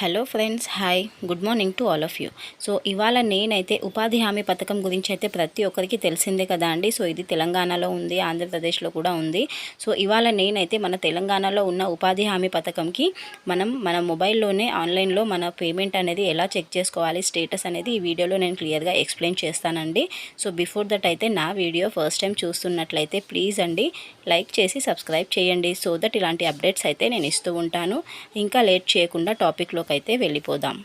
Hello friends hi good morning to all of you so ఇవాళ నేనైతే ఉపాధి హామీ పథకం గురించి అయితే ప్రతి ఒక్కరికి తెలిసిందే కదా అండి. సో ఇది తెలంగాణలో ఉంది ఆంధ్రప్రదేశ్లో కూడా ఉంది. సో ఇవాళ నేనైతే మన తెలంగాణలో ఉన్న ఉపాధి హామీ పథకంకి మనం మన మొబైల్లోనే ఆన్లైన్లో మన పేమెంట్ అనేది ఎలా చెక్ చేసుకోవాలి స్టేటస్ అనేది ఈ వీడియోలో నేను క్లియర్గా ఎక్స్ప్లెయిన్ చేస్తానండి. సో బిఫోర్ దట్ అయితే నా వీడియో ఫస్ట్ టైం చూస్తున్నట్లయితే ప్లీజ్ అండి లైక్ చేసి సబ్స్క్రైబ్ చేయండి. సో దట్ ఇలాంటి అప్డేట్స్ అయితే నేను ఇస్తూ ఉంటాను. ఇంకా లేట్ చేయకుండా టాపిక్లో అయితే వెళ్ళిపోదాం.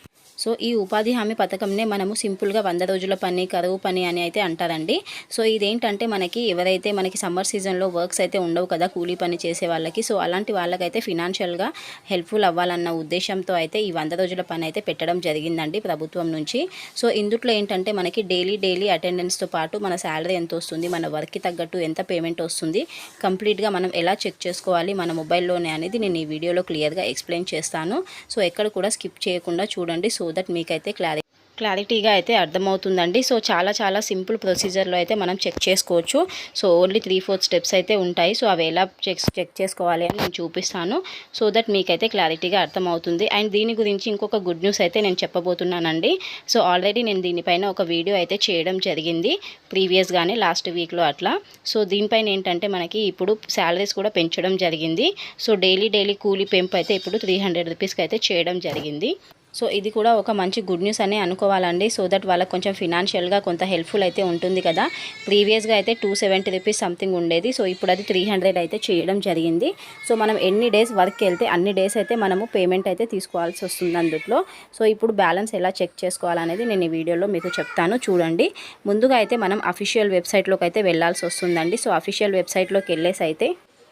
సో ఈ ఉపాధి హామీ పథకంనే మనము సింపుల్గా వంద రోజుల పని కరువు పని అని అయితే అంటారండి. సో ఇదేంటంటే మనకి ఎవరైతే మనకి సమ్మర్ సీజన్లో వర్క్స్ అయితే ఉండవు కదా కూలీ పని చేసే వాళ్ళకి సో అలాంటి వాళ్ళకైతే ఫినాన్షియల్గా హెల్ప్ఫుల్ అవ్వాలన్న ఉద్దేశంతో అయితే ఈ వంద రోజుల పని అయితే పెట్టడం జరిగిందండి ప్రభుత్వం నుంచి. సో ఇందుట్లో ఏంటంటే మనకి డైలీ డైలీ అటెండెన్స్తో పాటు మన శాలరీ ఎంత వస్తుంది మన వర్క్కి తగ్గట్టు ఎంత పేమెంట్ వస్తుంది కంప్లీట్గా మనం ఎలా చెక్ చేసుకోవాలి మన మొబైల్లోనే అనేది నేను ఈ వీడియోలో క్లియర్గా ఎక్స్ప్లెయిన్ చేస్తాను. సో ఎక్కడ కూడా స్కిప్ చేయకుండా చూడండి. సో దట్ మీకైతే క్లారి క్లారిటీగా అయితే అర్థమవుతుందండి. సో చాలా చాలా సింపుల్ ప్రొసీజర్లో అయితే మనం చెక్ చేసుకోవచ్చు. So only three four steps అయితే ఉంటాయి. సో అవి ఎలా చెక్ చెక్ చేసుకోవాలి అని నేను చూపిస్తాను. సో దట్ మీకైతే క్లారిటీగా అర్థమవుతుంది. అండ్ దీని గురించి ఇంకొక గుడ్ న్యూస్ అయితే నేను చెప్పబోతున్నానండి. సో ఆల్రెడీ నేను దీనిపైన ఒక వీడియో అయితే చేయడం జరిగింది. ప్రీవియస్గానే లాస్ట్ వీక్లో అట్లా. సో దీనిపైన ఏంటంటే మనకి ఇప్పుడు శాలరీస్ కూడా పెంచడం జరిగింది. సో డైలీ డైలీ కూలీ పెంపు అయితే ఇప్పుడు త్రీ హండ్రెడ్ రూపీస్కి అయితే చేయడం జరిగింది. సో ఇది కూడా ఒక మంచి గుడ్ న్యూస్ అనే అనుకోవాలండి. సో దట్ వాళ్ళకి కొంచెం ఫినాన్షియల్గా కొంత హెల్ప్ఫుల్ అయితే ఉంటుంది కదా. ప్రీవియస్గా అయితే టూ సెవెంటీ రూపీస్ సంథింగ్ ఉండేది. సో ఇప్పుడు అది త్రీ హండ్రెడ్ అయితే చేయడం జరిగింది. సో మనం ఎన్ని డేస్ వర్క్ వెళ్తే అన్ని డేస్ అయితే మనము పేమెంట్ అయితే తీసుకోవాల్సి వస్తుంది అందుట్లో. సో ఇప్పుడు బ్యాలెన్స్ ఎలా చెక్ చేసుకోవాలనేది నేను ఈ వీడియోలో మీకు చెప్తాను. చూడండి. ముందుగా అయితే మనం అఫీషియల్ వెబ్సైట్లోకి అయితే వెళ్ళాల్సి వస్తుందండి. సో అఫీషియల్ వెబ్సైట్లోకి వెళ్ళేసి అయితే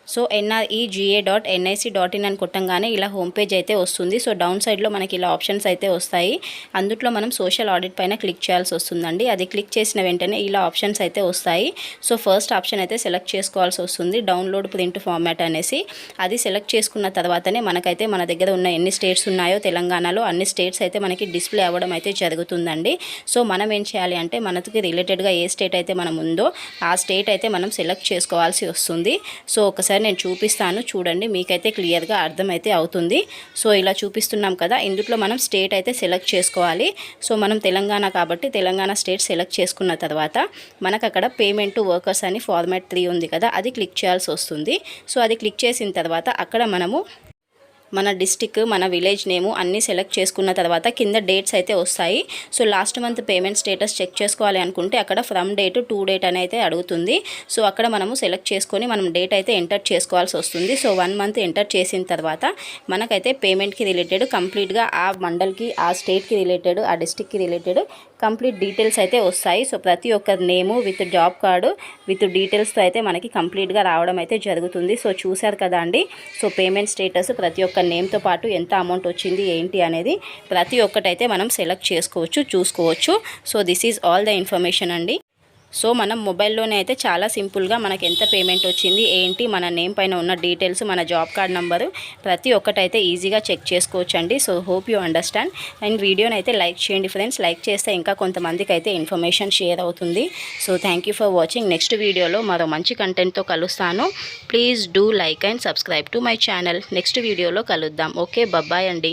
so NREGA dot NIC dot in అని కొట్టంగానే ఇలా హోమ్ పేజ్ అయితే వస్తుంది. సో డౌన్ సైడ్లో మనకి ఇలా ఆప్షన్స్ అయితే వస్తాయి. అందుట్లో మనం సోషల్ ఆడిట్ పైన క్లిక్ చేయాల్సి వస్తుందండి. అది క్లిక్ చేసిన వెంటనే ఇలా ఆప్షన్స్ అయితే వస్తాయి. సో ఫస్ట్ ఆప్షన్ అయితే సెలెక్ట్ చేసుకోవాల్సి వస్తుంది. డౌన్లోడ్ ప్రింట్ ఫార్మాట్ అనేసి. అది సెలెక్ట్ చేసుకున్న తర్వాతనే మనకైతే మన దగ్గర ఉన్న ఎన్ని స్టేట్స్ ఉన్నాయో తెలంగాణలో అన్ని స్టేట్స్ అయితే మనకి డిస్ప్లే అవ్వడం అయితే జరుగుతుందండి. సో మనం ఏం చేయాలి అంటే మనకి రిలేటెడ్గా ఏ స్టేట్ అయితే మనం ఉందో ఆ స్టేట్ అయితే మనం సెలెక్ట్ చేసుకోవాల్సి వస్తుంది. సో ఒకసారి ఒకసారి నేను చూపిస్తాను. చూడండి మీకైతే క్లియర్గా అర్థమైతే అవుతుంది. సో ఇలా చూపిస్తున్నాం కదా ఇందులో మనం స్టేట్ అయితే సెలెక్ట్ చేసుకోవాలి. సో మనం తెలంగాణ కాబట్టి తెలంగాణ స్టేట్ సెలెక్ట్ చేసుకున్న తర్వాత మనకు అక్కడ పేమెంట్ వర్కర్స్ అని ఫార్మాట్ త్రీ ఉంది కదా అది క్లిక్ చేయాల్సి వస్తుంది. సో అది క్లిక్ చేసిన తర్వాత అక్కడ మనము మన డిస్టిక్ మన విలేజ్ నేము అన్నీ సెలెక్ట్ చేసుకున్న తర్వాత కింద డేట్స్ అయితే వస్తాయి. So last month payment status check చేసుకోవాలి అనుకుంటే అక్కడ ఫ్రమ్ డేట్ టు డేట్ అని అయితే అడుగుతుంది. సో అక్కడ మనము సెలెక్ట్ చేసుకొని మనం డేట్ అయితే ఎంటర్ చేసుకోవాల్సి వస్తుంది. సో వన్ మంత్ ఎంటర్ చేసిన తర్వాత మనకైతే పేమెంట్కి రిలేటెడ్ కంప్లీట్గా ఆ మండల్కి ఆ స్టేట్కి రిలేటెడ్ ఆ డిస్టిక్కి రిలేటెడ్ కంప్లీట్ డీటెయిల్స్ అయితే వస్తాయి. సో ప్రతి ఒక్కరి name with job card with డీటెయిల్స్తో అయితే మనకి కంప్లీట్గా రావడం అయితే జరుగుతుంది. సో చూశారు కదా అండి? సో పేమెంట్ స్టేటస్ ప్రతి ఒక్క నేమ్తో పాటు ఎంత అమౌంట్ వచ్చింది ఏంటి అనేది ప్రతి ఒక్కటైతే మనం సెలెక్ట్ చేసుకోవచ్చు చూసుకోవచ్చు. So this is all the information అండి. సో మనం మొబైల్లోనే అయితే చాలా సింపుల్గా మనకి ఎంత పేమెంట్ వచ్చింది ఏంటి మన నేమ్ పైన ఉన్న డీటెయిల్స్ మన జాబ్ కార్డ్ నెంబరు ప్రతి ఒక్కటైతే ఈజీగా చెక్ చేసుకోవచ్చు అండి so hope you understand. And వీడియోని అయితే లైక్ చేయండి ఫ్రెండ్స్. లైక్ చేస్తే ఇంకా కొంతమందికి అయితే ఇన్ఫర్మేషన్ షేర్ అవుతుంది. So thank for watching. Next వీడియోలో మరో మంచి కంటెంట్తో కలుస్తాను. Please do like and subscribe to my channel. Next వీడియోలో కలుద్దాం. ఓకే బబ్బాయ్ అండి.